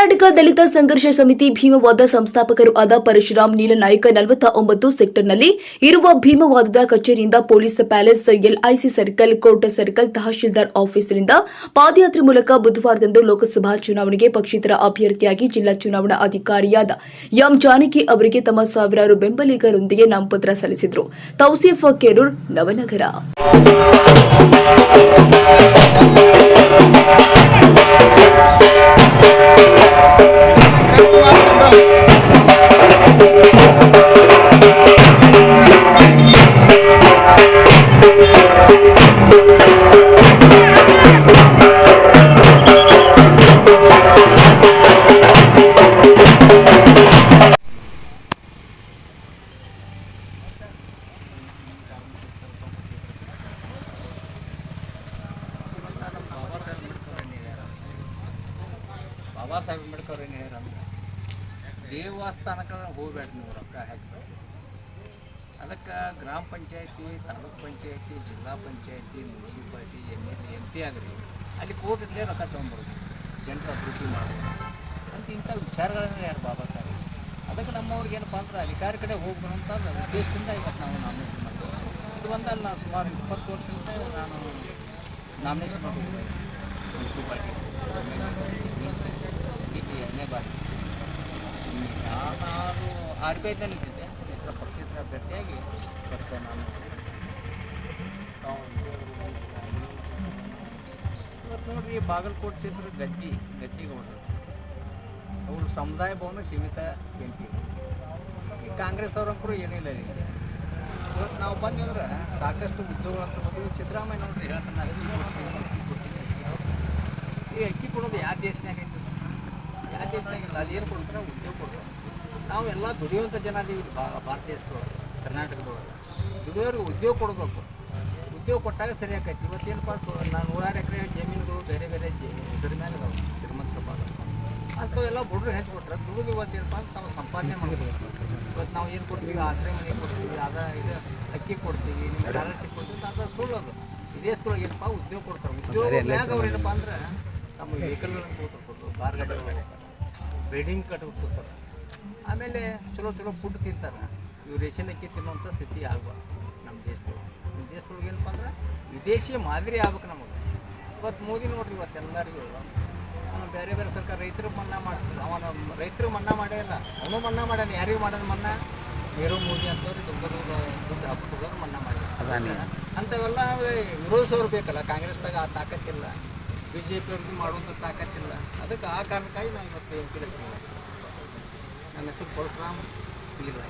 ಕರ್ನಾಟಕ ದಲಿತ ಸಂಘರ್ಷ ಸಮಿತಿ ಭೀಮವಾದ ಸಂಸ್ಥಾಪಕರು ಆದ ಪರಶುರಾಮ್ ನೀಲನಾಯಕ ನಲವತ್ತ ಒಂಬತ್ತು ಸೆಕ್ಟರ್ನಲ್ಲಿ ಇರುವ ಭೀಮವಾದದ ಕಚೇರಿಯಿಂದ police palace LIC circle, court circle tahsildar ಆಫೀಸ್ನಿಂದ ಪಾದಯಾತ್ರೆ ಮೂಲಕ ಬುಧವಾರದಂದು ಲೋಕಸಭಾ ಚುನಾವಣೆಗೆ ಪಕ್ಷೇತರ ಅಭ್ಯರ್ಥಿಯಾಗಿ ಜಿಲ್ಲಾ ಚುನಾವಣಾ ಅಧಿಕಾರಿಯಾದ ಎಂ ಜಾನಕಿ ಅವರಿಗೆ ತಮ್ಮ ಸಾವಿರಾರು ಬೆಂಬಲಿಗರೊಂದಿಗೆ ನಾಮಪತ್ರ ಸಲ್ಲಿಸಿದರು. ತೌಸೀಫ್ ಕೆರೂರ್, ನವನಗರ. ಬಾಬಾ ಸಾಹೇಬ್ ಅಂಬೇಡ್ಕರ್ ಏನು ಹೇಳ್ಯಾರ ಅಂದ್ರೆ, ದೇವಸ್ಥಾನಕ್ಕೆ ಹೋಗ್ಬೇಡ್ರಿ ನೀವು ರೊಕ್ಕ ಹಾಕಿ. ಅದಕ್ಕೆ ಗ್ರಾಮ ಪಂಚಾಯತಿ, ತಾಲೂಕ್ ಪಂಚಾಯತಿ, ಜಿಲ್ಲಾ ಪಂಚಾಯತಿ, municipality, M L M P ಆಗಲಿ ಅಲ್ಲಿ ಕೋರ್ಟಿಗೆ ರೊಕ್ಕ ತೊಗೊಂಬರ್ಬೋದು ಜನರ ಅಭಿವೃದ್ಧಿ ಮಾಡೋದು ಅಂತ ಇಂಥ ವಿಚಾರಗಳನ್ನ ಯಾರು ಬಾಬಾ ಸಾಹೇಬ್ ಅದಕ್ಕೆ ನಮ್ಮವ್ರಿಗೆ ಏನಪ್ಪ ಅಂದ್ರೆ, ಅಧಿಕಾರಿ ಕಡೆ ಹೋಗ್ಬೇಕು ಅಂತ ಅನ್ನೋ ಉದ್ದೇಶದಿಂದ ಇವತ್ತು ನಾವು ನಾಮಿನೇಷನ್ ಮಾಡ್ತೀವಿ. ಇದು ಒಂದಲ್ಲ, ಸುಮಾರು ಇಪ್ಪತ್ತು ವರ್ಷದಿಂದ ನಾನು ನಾಮಿನೇಷನ್ ಮಾಡಿದ್ದೆ ಈಗ ಎರಡನೇ ಆರ್ ಬಿ ಐದಲ್ಲಿ ನಾನು ಇವತ್ತು ನೋಡ್ರಿ ಬಾಗಲಕೋಟೆ ಕ್ಷೇತ್ರ ಗದ್ದಿ ಗದ್ದಿಗೌಡರು ಅವರು ಸಮುದಾಯ ಭವನ ಸೀಮಿತ. ಎಂ ಈ ಕಾಂಗ್ರೆಸ್ ಅವ್ರಂಕರು ಏನಿಲ್ಲ ಇವತ್ತು ನಾವು ಬಂದ್ವಿ ಅಂದ್ರೆ ಸಾಕಷ್ಟು ಉದ್ಯೋಗಗಳು ಅಂತ ಬಂದಿವಿ ಸಿದ್ದರಾಮಯ್ಯ ನೋಡ್ರಿ ಹೇಳ್ತಾನೆ ಅಕ್ಕಿ ಕೊಡ್ತೀನಿ ಅಕ್ಕಿ ಕೊಡ್ತೀನಿ ಅಕ್ಕಿ ಕೊಡ್ತೀನಿ. ಈ ಅಕ್ಕಿ ಕೊಡೋದು ಯಾವ ದೇಶನಾಗ ಐತಿ ಯಾವ ದೇಶನಾಗ ಇಲ್ಲ. ಅಲ್ಲಿ ಏನು ಕೊಡ್ತಾರೆ? ಉದ್ಯೋಗ ಕೊಡ್ತಾರೆ. ನಾವು ಎಲ್ಲ ದುಡಿಯುವಂಥ ಜನ ಅದೀವಿ ಭಾರತ ದೇಶದೊಳಗೆ ಕರ್ನಾಟಕದೊಳಗೆ. ದುಡಿಯೋರಿಗೆ ಉದ್ಯೋಗ ಕೊಡಬೇಕು. ಉದ್ಯೋಗ ಕೊಟ್ಟಾಗ ಸರಿ ಆಕೈತಿ ಇವತ್ತೇನಪ್ಪ ಸೊ ನಾನು ನೂರಾರು ಎಕರೆ ಜಮೀನುಗಳು ಬೇರೆ ಬೇರೆ ಜ ಹೆಸರು ಮೇಲೆ ಅದಾವೆ. ಶ್ರೀಮಂತರ ಭಾಗ. ಅಂಥವೆಲ್ಲ ಬುಡ್ರು ಹೆಂಚ್ಕೊಟ್ರೆ ದುಡಿದು ಇವತ್ತೇನಪ್ಪ ಅಂತ ನಾವು ಸಂಪಾದನೆ ಮಾಡ್ಬೋದು. ಇವತ್ತು ನಾವು ಏನು ಕೊಡ್ತೀವಿ? ಆಶ್ರಯ ಮನೆ ಕೊಡ್ತೀವಿ ಅದ ಇದು ಅಕ್ಕಿ ಕೊಡ್ತೀವಿ ನಿಮ್ಗೆ ಸ್ಕಾಲರ್ಶಿಪ್ ಕೊಡ್ತೀವಿ ಅಂತ ಅದು ಸುಳ್ಳು ಅದು ದೇಶದೊಳಗೆ ಏನಪ್ಪ? ಉದ್ಯೋಗ ಕೊಡ್ತಾರೆ. ಉದ್ಯೋಗ ಅವ್ರು ಏನಪ್ಪ ಅಂದ್ರೆ ನಮ್ಮ ವೆಹಿಕಲ್ಗಳನ್ನು ಕೊಡ್ತಾರೆ ಕೊಡ್ತಾರೆ ಬಾರ್ ಗಾಡಿಗಳು ಬಿಲ್ಡಿಂಗ್ ಕಟ್ಟಿಸ್ತಾರೆ ಆಮೇಲೆ ಚಲೋ ಚಲೋ ಫುಡ್ ತಿಂತಾರೆ. ಇವು ರೇಷನ್ ಅಕ್ಕಿ ತಿನ್ನುವಂಥ ಸ್ಥಿತಿ ಆಗ್ಬಾರ್ದು ನಮ್ಮ ದೇಶದೊಳಗೆ. ನಮ್ಮ ದೇಶದೊಳಗೆ ಏನಪ್ಪ ಅಂದ್ರೆ ವಿದೇಶಿ ಮಾದರಿ ಆಗ್ಬೇಕು ನಮಗೆ. ಇವತ್ತು ಮೋದಿ ನೋಡ್ರಿ ಇವತ್ತು ಎಲ್ಲರಿಗೂ ಅವನು ಬೇರೆ ಬೇರೆ ಸರ್ಕಾರ ರೈತರು ಮನ್ನಾ ಮಾಡ್ತಾರೆ. ಅವನ ರೈತರು ಮನ್ನಾ ಮಾಡೇ ಇಲ್ಲ. ಅವನು ಮನ್ನಾ ಮಾಡ್ಯಾನ ಯಾರಿಗೂ ಮಾಡೋದು ಮನ್ನಾ? ನೀರವ್ ಮೋದಿ ಅಂತವ್ರು ದುಡ್ಡು ದುಡ್ಡು ಹಾಕೋದವ್ರು ಮನ್ನಾ ಮಾಡ್ಯಾರ ಅಂಥವೆಲ್ಲ ವಿರೋಧಿಸೋರು ಬೇಕಲ್ಲ. ಕಾಂಗ್ರೆಸ್ದಾಗ ಆ ತಾಕತ್ತಿಲ್ಲ. ಬಿ ಜೆ ಮಾಡುವಂಥ ತಾಕತ್ತಿಲ್ಲ ಅದಕ್ಕೆ ಆ ಕಾರಣಕ್ಕಾಗಿ ನಾನು ಇವತ್ತು ಎಂ ಪಿ ನನ್ನ ಹೆಸರು ಪರಶುರಾಮ್. ಇಲ್ಲ